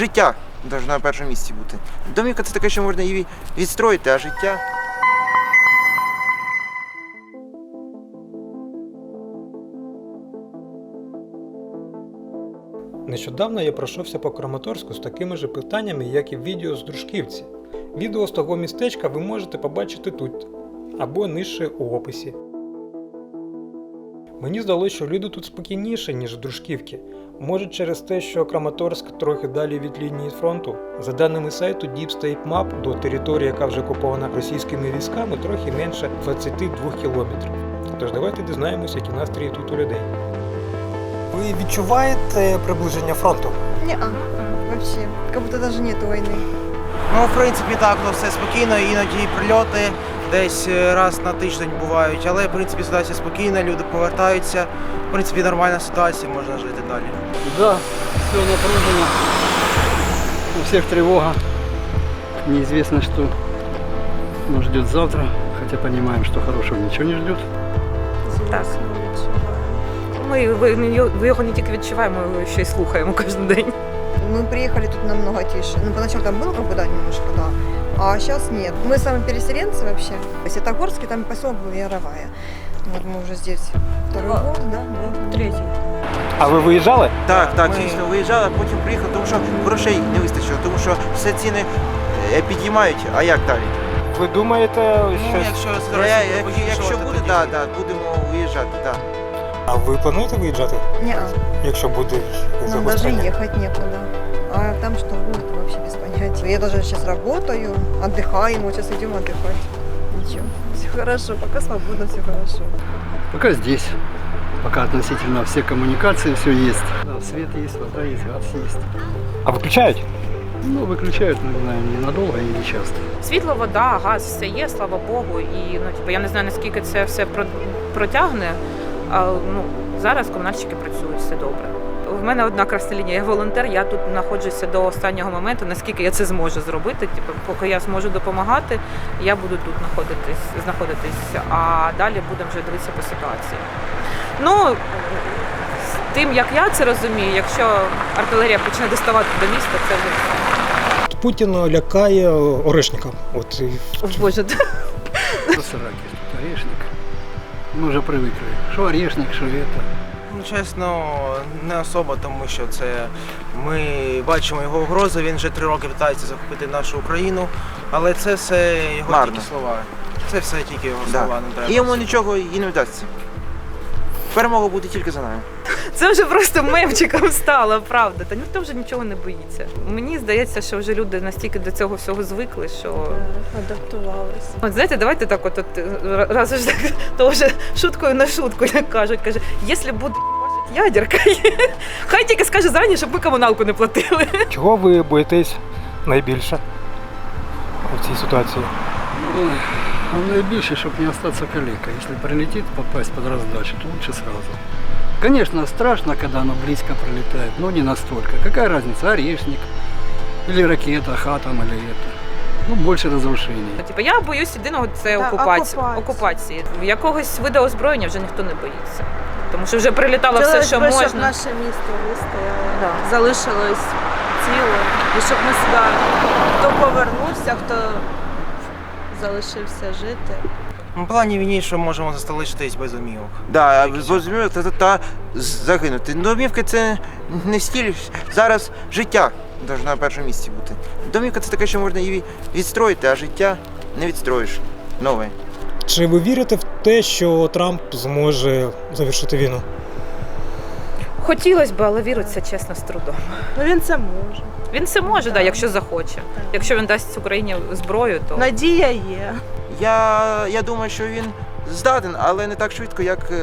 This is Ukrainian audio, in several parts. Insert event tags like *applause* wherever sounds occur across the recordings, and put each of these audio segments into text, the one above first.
життя должно на першому місці бути. Домівка це таке, що можна її відстроїти, а життя. Нещодавно я пройшовся по Краматорську з такими ж питаннями, як і відео з Дружківці. Відео з того містечка ви можете побачити тут або нижче у описі. Мені здалося, що люди тут спокійніші, ніж в Дружківці. Може через те, що Краматорськ трохи далі від лінії фронту. За даними сайту Deep State Map, до території, яка вже окупована російськими військами, трохи менше 22 кілометрів. Тож давайте дізнаємося, які настрої тут у людей. Ви відчуваєте приближення фронту? Не, вообще. Как будто даже нет войны. Ну, в принципі, так, ну все спокійно, іноді прильоти десь е, раз на тиждень бувають, але в принципі ситуація спокійна, люди повертаються. В принципі, нормальна ситуація, можна жити далі. Да, все напружено. У всех тревога. Неизвестно, что нас ждет завтра. Хотя понимаем, что хорошего ничего не ждет. Так. Ми його не тільки відчуваємо, ми його ще й слухаємо кожен день Мы приехали тут намного тише. Ну, поначалу там было как бы, да, немножко, да. А сейчас нет. Мы сами переселенцы вообще. То есть это Горский, там поселок был Яровая. Вот мы уже здесь второй год, да? да. Третій. А ви виїжджали? Так, так, Ми- звісно, виїжджали, а потім приїхали, тому що грошей не вистачило, тому що все ціни е, підіймають, а як далі? Ви думаєте, Ну, що. якщо Я, зараз як- якщо буде, тоді- так, так, будемо виїжджати, так. А ви плануєте виїжджати, Не, якщо буде нам даже загострення? ехать некуда. А там что будет, вообще без понятия. Я даже сейчас работаю, отдыхаем, вот сейчас идем отдыхать. Ничего, все хорошо, пока свободно, все хорошо. Пока здесь. Пока относительно все коммуникации, все есть. Да, свет есть, вода есть, газ есть. А виключають? Ну, выключают, не знаю, ненадолго и не часто. Світло, вода, газ, все є, слава Богу. І ну, типу, я не знаю, наскільки це все про- протягне. А, ну, зараз комунальщики працюють, все добре. В мене одна красна лінія, я волонтер, я тут знаходжуся до останнього моменту, наскільки я це зможу зробити. Типу, поки я зможу допомагати, я буду тут знаходитись, знаходитись, а далі будемо вже дивитися по ситуації. Ну, з тим, як я це розумію, якщо артилерія почне доставати до міста, це вже все. Путін лякає орешника. От і О, Боже, Просто раки, тут орешник. Мы уже привыкли. Что орешник, что это. Ну, чесно, не особо, тому що це ми бачимо його угрози. Він вже три роки питається захопити нашу Україну, але це все його Марно. тільки слова. Це все тільки його Да. слова, не треба. І йому нічого і не вдасться. Перемога буде тільки за нами. Це вже просто мемчиком стало, правда. Та ніхто вже нічого не боїться. Мені здається, що вже люди настільки до цього всього звикли, що адаптувалися. от знаєте, давайте так, от, от раз уж так, то вже шуткою на шутку як кажуть, каже, якщо буде ядерка, *laughs* хай тільки скаже зарані, щоб ми комуналку не платили. чого ви боїтесь найбільше у цій ситуації? А наибольшее, чтобы не остаться калекой. Если прилетит, попасть под раздачу, то лучше сразу. Конечно, страшно, когда оно близко пролетает, но не настолько. Какая разница, орешник или ракета, хатам или это. Ну, больше разрушений. Типу, я боюсь єдиного це Та, окупації. окупації. окупації. Якогось виду озброєння вже ніхто не боїться. Тому що вже прилітало все, що б, щоб наше місто вистояло, Да. залишилось ціле. І щоб ми сюди, хто повернувся, хто залишився жити. В плані війні, що можемо залишитись без домівок. Да, зрозуміло, та, та, та загинути. Домівки це не стіль. Зараз життя должно на першому місці бути. Домівка це таке, що можна її відстроїти, а життя не відстроїш. Нове. Чи ви вірите в те, що Трамп зможе завершити війну? Хотілося б, але віриться чесно з трудом. Ну він це може. Він це може, да, Так. якщо захоче. Якщо він дасть Україні зброю, то Надія є. Я, я думаю, що він здатен, але не так швидко, як е,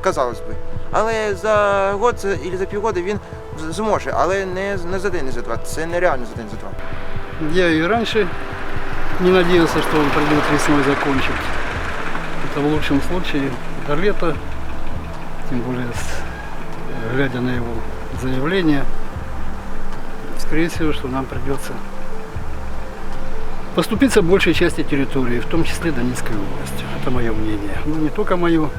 казалось би. Але за год це- або за півгода він з- зможе, але не, не за день, не за два. Це нереально за день, за два. Я и раньше не надеялся, что он придет весной закончить. Это в лучшем случае до лета, тем более с- глядя на его заявление, скорее всего, что нам придется поступиться большей части территории, в том числе Донецкой области. Это мое мнение. Ну, не только мое,